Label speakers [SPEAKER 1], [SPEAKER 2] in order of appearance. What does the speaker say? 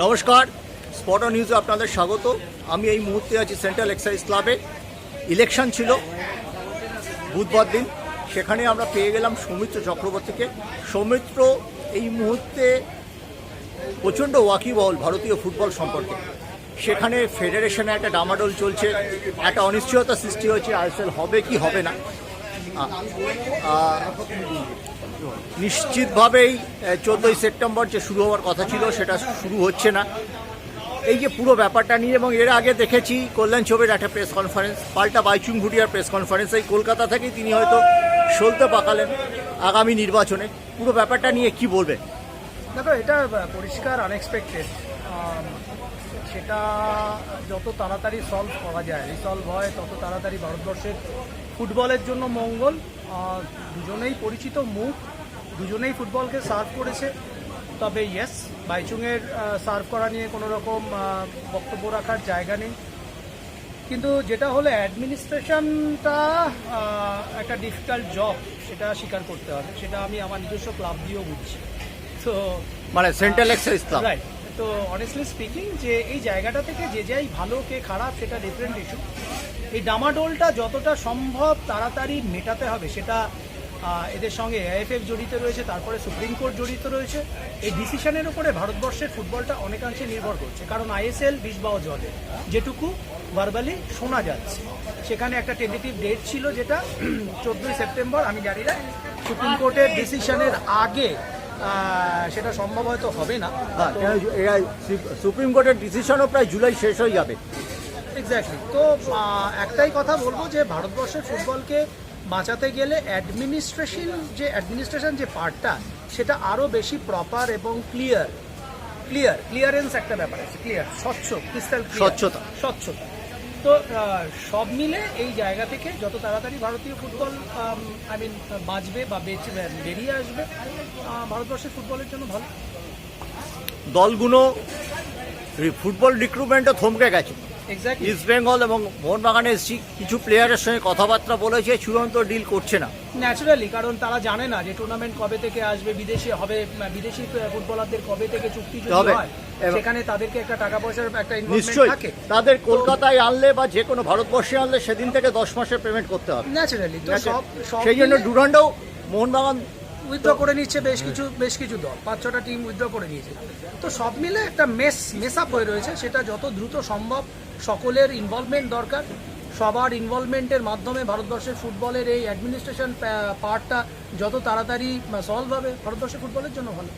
[SPEAKER 1] নমস্কার, স্পট নিউজে আপনাদের স্বাগত। আমি এই মুহূর্তে আছি সেন্ট্রাল এক্সাইজ ক্লাবে ইলেকশন ছিল বুধবার দিন। সেখানে আমরা পেয়ে গেলাম সৌমিত্র চক্রবর্তীকে। সৌমিত্র, এই মুহূর্তে প্রচণ্ড ওয়াকিবহল ভারতীয় ফুটবল সম্পর্কে। সেখানে ফেডারেশনে একটা ডামাডোল চলছে। একটা অনিশ্চয়তা সৃষ্টি হয়েছে। আইএসএল হবে কি হবে না? নিশ্চিতভাবেই চোদ্দোই সেপ্টেম্বর যে শুরু হওয়ার কথা ছিল, সেটা শুরু হচ্ছে না। এই যে পুরো ব্যাপারটা নিয়ে, এবং এর আগে দেখেছি, কল্যাণ ছবির একটা প্রেস কনফারেন্স পাল্টা বাইচুং ভুটিয়ার প্রেস কনফারেন্স এই কলকাতা থেকেই তিনি হয়তো সলতে পাকালেন আগামী নির্বাচনে। পুরো ব্যাপারটা নিয়ে কি বলবেন?
[SPEAKER 2] দেখো, এটা পরিষ্কার আনএক্সপেক্টেড সেটা যত তাড়াতাড়ি সলভ করা যায় রিসলভ হয়, তত তাড়াতাড়ি ভারতবর্ষের ফুটবলের জন্য মঙ্গল। দুজনেই পরিচিত মুখ। দুজনেই ফুটবলকে সার্ভ করেছে। তবে ইয়েস বাইচুংয়ের সার্ভ করা নিয়ে কোনো রকম বক্তব্য রাখার জায়গা নেই। কিন্তু যেটা হলো অ্যাডমিনিস্ট্রেশনটা একটা ডিফিকাল্ট জব সেটা স্বীকার করতে হবে। সেটা আমি আমার নিজস্ব ক্লাব দিয়েও বুঝছি। তো
[SPEAKER 1] মানে সেন্ট্রাল এক্সাইজ ক্লাব
[SPEAKER 2] রাইট তো অনেস্টলি স্পিকিং যে এই জায়গাটা থেকে যে যাই ভালো কে খারাপ সেটা ডিফারেন্ট ইস্যু এই ডামাডোলটা যতটা সম্ভব তাড়াতাড়ি মেটাতে হবে সেটা এদের সঙ্গে এআইএফএফ জড়িত রয়েছে তারপরে সুপ্রিম কোর্ট জড়িত রয়েছে। এই ডিসিশনের উপরে ভারতবর্ষের ফুটবলটা অনেকাংশে নির্ভর করছে। কারণ আইএসএল বিষবাও জলে। যেটুকু ভার্বালি শোনা যাচ্ছে। সেখানে একটা টেন্টেটিভ ডেট ছিল যেটা চোদ্দোই সেপ্টেম্বর আমি জানি না। সুপ্রিম কোর্টের ডিসিশনের আগে সেটা সম্ভব হয়তো হবে না।
[SPEAKER 1] সুপ্রিম কোর্টের ডিসিশনও প্রায় জুলাই শেষ হয়ে যাবে।
[SPEAKER 2] এক্স্যাক্টলি তো একটাই কথা বলব যে ভারতবর্ষের ফুটবলকে বাঁচাতে গেলে অ্যাডমিনিস্ট্রেশন যে অ্যাডমিনিস্ট্রেশন যে পার্টটা সেটা আরও বেশি প্রপার এবং ক্লিয়ার ক্লিয়ার ক্লিয়ারেন্স একটা ব্যাপার আছে ক্লিয়ার স্বচ্ছ ক্রিস্টাল
[SPEAKER 1] স্বচ্ছতা।
[SPEAKER 2] স্বচ্ছতা। তো সব মিলে এই জায়গা থেকে যত তাড়াতাড়ি ভারতীয় ফুটবল আই মিন বাঁচবে বা বেঁচে বেরিয়ে আসবে ভারতবর্ষের ফুটবলের জন্য ভালো।
[SPEAKER 1] দলগুলো ফুটবল রিক্রুটমেন্টও থমকে গেছে। ইস্ট বেঙ্গল এবং মোহনবাগানে এসছি কিছু প্লেয়ারের সঙ্গে কথাবার্তা বলেছে চূড়ান্ত ডিল করছে না।
[SPEAKER 2] ন্যাচারালি কারণ তারা জানে না যে টুর্নামেন্ট কবে থেকে আসবে বিদেশি হবে বিদেশি ফুটবলারদের কবে থেকে চুক্তি
[SPEAKER 1] হবে।
[SPEAKER 2] সেখানে তাদেরকে একটা টাকা পয়সার একটা
[SPEAKER 1] নিশ্চয়ই
[SPEAKER 2] থাকে।
[SPEAKER 1] তাদের কলকাতায় আনলে বা যে কোনো ভারতবর্ষে আনলে সেদিন থেকে দশ মাসের পেমেন্ট করতে হবে।
[SPEAKER 2] ন্যাচারালি
[SPEAKER 1] সেই জন্য ডুরান্ডও মোহনবাগান
[SPEAKER 2] উইথড্র করে নিচ্ছে বেশ কিছু বেশ কিছু দল। পাঁচ, ছটা টিম উইথড্র করে নিয়েছে। তো সব মিলে একটা মেস মেস আপ হয়ে রয়েছে। সেটা যত দ্রুত সম্ভব সকলের ইনভলভমেন্ট দরকার। সবার ইনভলভমেন্টের মাধ্যমে ভারতবর্ষের ফুটবলের এই অ্যাডমিনিস্ট্রেশন পার্টটা যত তাড়াতাড়ি সলভ হবে ভারতবর্ষের ফুটবলের জন্য ভালো।